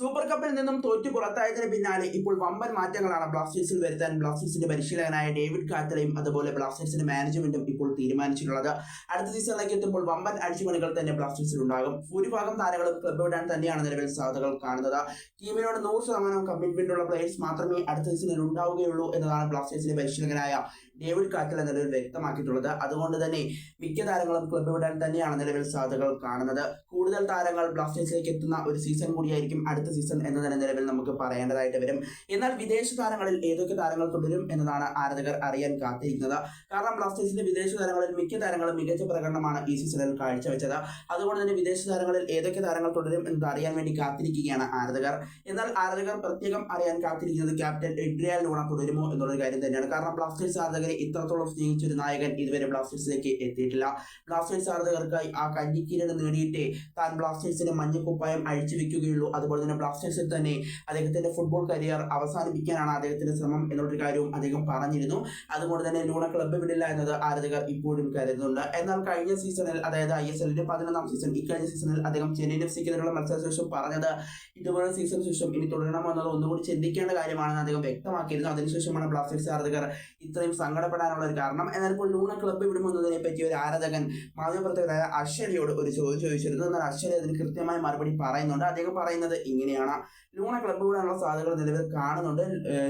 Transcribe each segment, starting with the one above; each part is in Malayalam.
സൂപ്പർ കപ്പിൽ നിന്നും തോറ്റു പുറത്തായതിന് പിന്നാലെ ഇപ്പോൾ വമ്പൻ മാറ്റങ്ങളാണ് ബ്ലാസ്റ്റേഴ്സിൽ വരുത്താൻ ബ്ലാസ്റ്റേഴ്സിന്റെ പരിശീലകനായ ഡേവിഡ് കാത്തലയും അതുപോലെ ബ്ലാസ്റ്റേഴ്സിന്റെ മാനേജ്മെന്റും ഇപ്പോൾ തീരുമാനിച്ചിട്ടുള്ളത്. അടുത്ത സീസണിലേക്ക് എത്തുമ്പോൾ വമ്പൻ അഴിച്ചുപണികൾ തന്നെ ബ്ലാസ്റ്റേഴ്സിൽ ഉണ്ടാകും. ഭൂരിഭാഗം താരങ്ങളും ക്ലബ് വിടാൻ തന്നെയാണ് നിലവിൽ സാധ്യതകൾ കാണുന്നത്. ടീമിനോട് നൂറ് ശതമാനം കമ്മിറ്റ്മെന്റ് ഉള്ള പ്ലേയേഴ്സ് മാത്രമേ അടുത്ത സീസണിൽ ഉണ്ടാവുകയുള്ളൂ എന്നതാണ് ബ്ലാസ്റ്റേഴ്സിന്റെ പരിശീലകനായ ഡേവിഡ് കാത്തല നിലവിൽ വ്യക്തമാക്കിയിട്ടുള്ളത്. അതുകൊണ്ട് തന്നെ മിക്ക താരങ്ങളും ക്ലബ് വിടാൻ തന്നെയാണ് നിലവിൽ സാധ്യതകൾ കാണുന്നത്. കൂടുതൽ താരങ്ങൾ ബ്ലാസ്റ്റേഴ്സിലേക്ക് എത്തുന്ന ഒരു സീസൺ കൂടിയായിരിക്കും അടുത്ത സീസൺ എന്ന തന്നെ നിലവിൽ നമുക്ക് പറയേണ്ടതായിട്ട് വരും. എന്നാൽ വിദേശ താരങ്ങളിൽ ഏതൊക്കെ താരങ്ങൾ തുടരും എന്നതാണ് ആരാധകർ അറിയാൻ കാത്തിരിക്കുന്നത്. കാരണം ബ്ലാസ്റ്റേഴ്സിന്റെ വിദേശ താരങ്ങളിൽ മിക്ക താരങ്ങളും മികച്ച പ്രകടനമാണ് ഈ സീസണിൽ കാഴ്ചവെച്ചത്. അതുകൊണ്ട് തന്നെ വിദേശ താരങ്ങളിൽ ഏതൊക്കെ താരങ്ങൾ തുടരും എന്നത് അറിയാൻ വേണ്ടി കാത്തിരിക്കുകയാണ് ആരാധകർ. എന്നാൽ ആരാധകർ പ്രത്യേകം അറിയാൻ കാത്തിരിക്കുന്നത് ക്യാപ്റ്റൻ എഡ്രിയാൽ ലൂണ തുടരുമോ എന്നുള്ളൊരു കാര്യം തന്നെയാണ്. കാരണം ബ്ലാസ്റ്റേഴ്സ് ആരാധകരെ ഇത്രത്തോളം സ്നേഹിച്ച ഒരു നായകൻ ഇതുവരെ ബ്ലാസ്റ്റേഴ്സിലേക്ക് എത്തിയിട്ടില്ല. ബ്ലാസ്റ്റേഴ്സ് ആരാധകർക്കായി ആ കഞ്ഞിക്കിരീടം നേടിയിട്ടേ താൻ ബ്ലാസ്റ്റേഴ്സിന്റെ മഞ്ഞക്കുപ്പായം അഴിച്ചു വെക്കുകയുള്ളൂ അതുപോലെ തന്നെ ബ്ലാസ്റ്റേഴ്സിൽ തന്നെ അദ്ദേഹത്തിന്റെ ഫുട്ബോൾ കരിയർ അവസാനിപ്പിക്കാനാണ് അദ്ദേഹത്തിന്റെ ശ്രമം എന്നുള്ളൊരു കാര്യവും അദ്ദേഹം പറഞ്ഞിരുന്നു. അതുകൊണ്ട് തന്നെ ലൂണ ക്ലബ്ബ് വിടില്ല എന്നത് ആരാധകർ ഇപ്പോഴും കരുതുന്നുണ്ട്. എന്നാൽ കഴിഞ്ഞ സീസണിൽ അതായത് ഐ എസ് എല്ലിന്റെ പതിനൊന്നാം സീസൺ ഇക്കഴിഞ്ഞ സീസണിൽ അദ്ദേഹം ചെന്നൈയിൻ എഫ് സിക്കെതിരെയുള്ള മത്സരശേഷം പറഞ്ഞത് ഇതുപോലെ സീസൺ ശേഷം ഇനി തുടരണമോ എന്നത് ഒന്നുകൂടി ചിന്തിക്കേണ്ട കാര്യമാണെന്ന് അദ്ദേഹം വ്യക്തമാക്കിയിരുന്നു. അതിനുശേഷമാണ് ബ്ലാസ്റ്റേഴ്സ് ആരാധകർ ഇത്രയും സങ്കടപ്പെടാനുള്ള ഒരു കാരണം. എന്നാൽ ഇപ്പോൾ ലൂണ ക്ലബ്ബ് വിടുമെന്നതിനെ പറ്റി ഒരു ആരാധകൻ മാധ്യമപ്രവർത്തകരായ അശ്വരിയോട് ഒരു ചോദ്യം ചോദിച്ചിരുന്നു. എന്നാൽ അശ്വരി അതിന് കൃത്യമായ മറുപടി പറയുന്നുണ്ട്. അദ്ദേഹം പറയുന്നത് ഇങ്ങനെയാണ് ലൂണ ക്ലബ്ബ് വിടാനുള്ള സാധ്യതകൾ നിലവിൽ കാണുന്നുണ്ട്.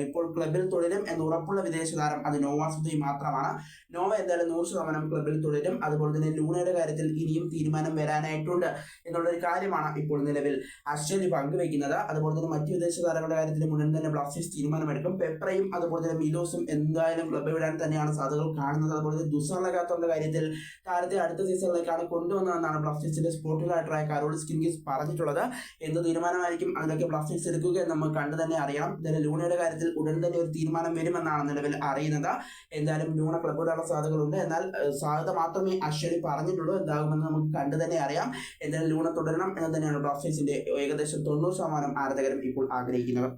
ഇപ്പോൾ ക്ലബിൽ തുടരും എന്ന് ഉറപ്പുള്ള വിദേശ താരം അത് നോവാസുദ്ദി മാത്രമാണ്. നോവ എന്തായാലും നൂറ് ശതമാനം ക്ലബിൽ തുടരും. അതുപോലെ തന്നെ ലൂണയുടെ കാര്യത്തിൽ ഇനിയും തീരുമാനം വരാനായിട്ടുണ്ട് എന്നുള്ളൊരു കാര്യമാണ് ഇപ്പോൾ നിലവിൽ അശ്വതി പങ്കുവെക്കുന്നത് അതുപോലെ തന്നെ മറ്റു വിദേശ താരങ്ങളുടെ കാര്യത്തിൽ മുന്നിൽ തന്നെ ബ്ലാസ്റ്റേഴ്സ് തീരുമാനമെടുക്കും. പെപ്രയും അതുപോലെ തന്നെ മിലോസും എന്തായാലും ക്ലബ്ബ് വിടാൻ തന്നെയാണ് സാധ്യതകൾ കാണുന്നത്. അതുപോലെ തന്നെ ദുസാലകാത്തോന്റെ കാര്യത്തിൽ താരത്തെ അടുത്ത സീസണിലേക്കാണ് കൊണ്ടുവന്നതെന്നാണ് ബ്ലാസ്റ്റേഴ്സിന്റെ സ്പോർട്ടിംഗ് ഡയറക്ടറായ കരോൾ സ്കിൻഗിസ് പറഞ്ഞിട്ടുള്ളത്. എന്ത് തീരുമാനമായിരിക്കും അതിനൊക്കെ ബ്ലാസ്റ്റേഴ്സ് എടുക്കുക എന്ന് നമുക്ക് കണ്ടു തന്നെ അറിയാം എന്തായാലും ലൂണയുടെ കാര്യത്തിൽ ഉടൻ തന്നെ ഒരു തീരുമാനം വരുമെന്നാണ് നിലവിൽ അറിയുന്നത്. എന്തായാലും ലൂണ ക്ലബ്ബ് സാധ്യതകളുണ്ട് എന്നാൽ സാധ്യത മാത്രമേ അശ്വരി പറഞ്ഞിട്ടുള്ളൂ. എന്താകുമെന്ന് നമുക്ക് കണ്ടു തന്നെ അറിയാം. എന്തായാലും ലൂണ തുടരണം എന്ന് തന്നെയാണ് ബ്ലാസ്റ്റേഴ്സിന്റെ ഏകദേശം തൊണ്ണൂറ് ശതമാനം ആരാധകരും ഇപ്പോൾ ആഗ്രഹിക്കുന്നത്.